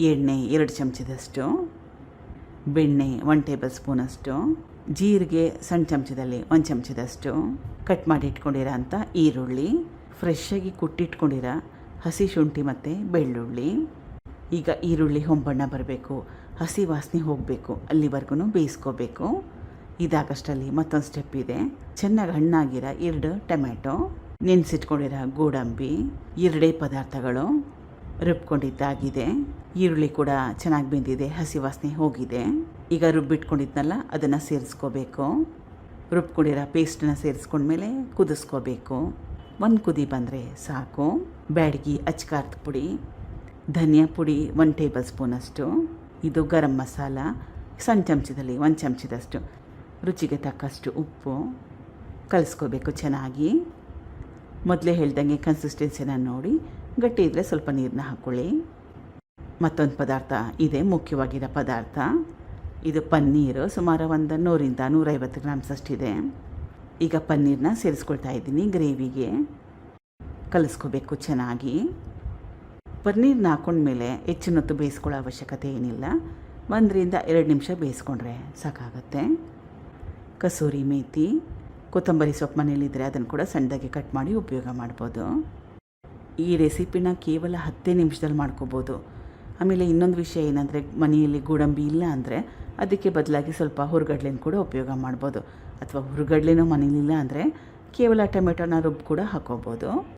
ಎಣ್ಣೆ ಎರಡು ಚಮಚದಷ್ಟು, ಬೆಣ್ಣೆ ಒನ್ ಟೇಬಲ್ ಸ್ಪೂನಷ್ಟು ಜೀರಿಗೆ ಸಣ್ಣ ಚಮಚದಲ್ಲಿ ಒಂದು ಚಮಚದಷ್ಟು ಕಟ್ ಮಾಡಿ ಇಟ್ಕೊಂಡಿರೋ ಅಂಥ ಈರುಳ್ಳಿ ಫ್ರೆಶ್ಶಾಗಿ ಕುಟ್ಟಿಟ್ಕೊಂಡಿರೋ ಹಸಿ ಶುಂಠಿ ಮತ್ತು ಬೆಳ್ಳುಳ್ಳಿ. ಈಗ ಈರುಳ್ಳಿ ಹೊಂಬಣ್ಣ ಬರಬೇಕು, ಹಸಿ ವಾಸನೆ ಹೋಗಬೇಕು ಅಲ್ಲಿವರೆಗೂ ಬೇಯಿಸ್ಕೋಬೇಕು. ಇದಾಗಷ್ಟರಲ್ಲಿ ಮತ್ತೊಂದು ಸ್ಟೆಪ್ ಇದೆ, ಚೆನ್ನಾಗಿ ಹಣ್ಣಾಗಿರೋ ಎರಡು ಟೊಮ್ಯಾಟೊ, ನೆನೆಸಿಟ್ಕೊಂಡಿರೋ ಗೋಡಂಬಿ, ಎರಡೇ ಪದಾರ್ಥಗಳು. ರುಬ್ಕೊಂಡಿದ್ದಾಗಿದೆ. ಈರುಳ್ಳಿ ಕೂಡ ಚೆನ್ನಾಗಿ ಬೆಂದಿದೆ, ಹಸಿ ವಾಸನೆ ಹೋಗಿದೆ. ಈಗ ರುಬ್ಬಿಟ್ಕೊಂಡಿದ್ನಲ್ಲ, ಅದನ್ನು ಸೇರಿಸ್ಕೋಬೇಕು. ರುಬ್ಕೊಂಡಿರೋ ಪೇಸ್ಟನ್ನ ಸೇರಿಸ್ಕೊಂಡ್ಮೇಲೆ ಕುದಿಸ್ಕೋಬೇಕು. ಒಂದು ಕುದಿ ಬಂದರೆ ಸಾಕು. ಬ್ಯಾಡಗಿ ಅಚ್ಕಾರದ ಪುಡಿ, ಧನಿಯಾ ಪುಡಿ ಒಂದು ಟೇಬಲ್ ಸ್ಪೂನಷ್ಟು ಇದು ಗರಂ ಮಸಾಲ, ಸಣ್ಣ ಚಮಚದಲ್ಲಿ ಒಂದು ಚಮಚದಷ್ಟು. ರುಚಿಗೆ ತಕ್ಕಷ್ಟು ಉಪ್ಪು. ಕಲಿಸ್ಕೋಬೇಕು ಚೆನ್ನಾಗಿ. ಮೊದಲೇ ಹೇಳ್ದಂಗೆ ಕನ್ಸಿಸ್ಟೆನ್ಸಿನ ನೋಡಿ, ಗಟ್ಟಿ ಇದ್ದರೆ ಸ್ವಲ್ಪ ನೀರನ್ನ ಹಾಕ್ಕೊಳ್ಳಿ ಮತ್ತೊಂದು ಪದಾರ್ಥ, ಇದೆ ಮುಖ್ಯವಾಗಿರೋ ಪದಾರ್ಥ. ಇದು ಪನ್ನೀರು, ಸುಮಾರು ಒಂದು ನೂರಿಂದ ನೂರೈವತ್ತು ಗ್ರಾಮ್ಸ್ ಅಷ್ಟಿದೆ. ಈಗ ಪನ್ನೀರನ್ನ ಸೇರಿಸ್ಕೊಳ್ತಾ ಇದ್ದೀನಿ ಗ್ರೇವಿಗೆ. ಕಲಿಸ್ಕೋಬೇಕು ಚೆನ್ನಾಗಿ. ಪನ್ನೀರನ್ನ ಹಾಕೊಂಡ್ಮೇಲೆ ಹೆಚ್ಚಿನೊತ್ತು ಬೇಯಿಸ್ಕೊಳ್ಳೋ ಅವಶ್ಯಕತೆ ಏನಿಲ್ಲ. ಒಂದರಿಂದ ಎರಡು ನಿಮಿಷ ಬೇಯಿಸ್ಕೊಂಡ್ರೆ ಸಾಕಾಗತ್ತೆ. ಕಸೂರಿ ಮೇಥಿ ಕೊತ್ತಂಬರಿ ಸೊಪ್ಪು ಮನೇಲಿದ್ದರೆ ಅದನ್ನು ಕೂಡ ಸಣ್ಣದಾಗಿ ಕಟ್ ಮಾಡಿ ಉಪಯೋಗ ಮಾಡ್ಬೋದು. ಈ ರೆಸಿಪಿನ ಕೇವಲ ಹತ್ತೇ ನಿಮಿಷದಲ್ಲಿ ಮಾಡ್ಕೋಬೋದು. ಆಮೇಲೆ ಇನ್ನೊಂದು ವಿಷಯ ಏನಂದರೆ, ಮನೆಯಲ್ಲಿ ಗೋಡಂಬಿ ಇಲ್ಲ ಅಂದರೆ ಅದಕ್ಕೆ ಬದಲಾಗಿ ಸ್ವಲ್ಪ ಹುರುಗಡ್ಲೆನ ಕೂಡ ಉಪಯೋಗ ಮಾಡ್ಬೋದು. ಅಥವಾ ಹುರುಗಡ್ಲೆನೂ ಮನೇಲಿಲ್ಲ ಅಂದರೆ ಕೇವಲ ಟೊಮೆಟೊನ ರುಬ್ಬಿ ಕೂಡ ಹಾಕೋಬೋದು.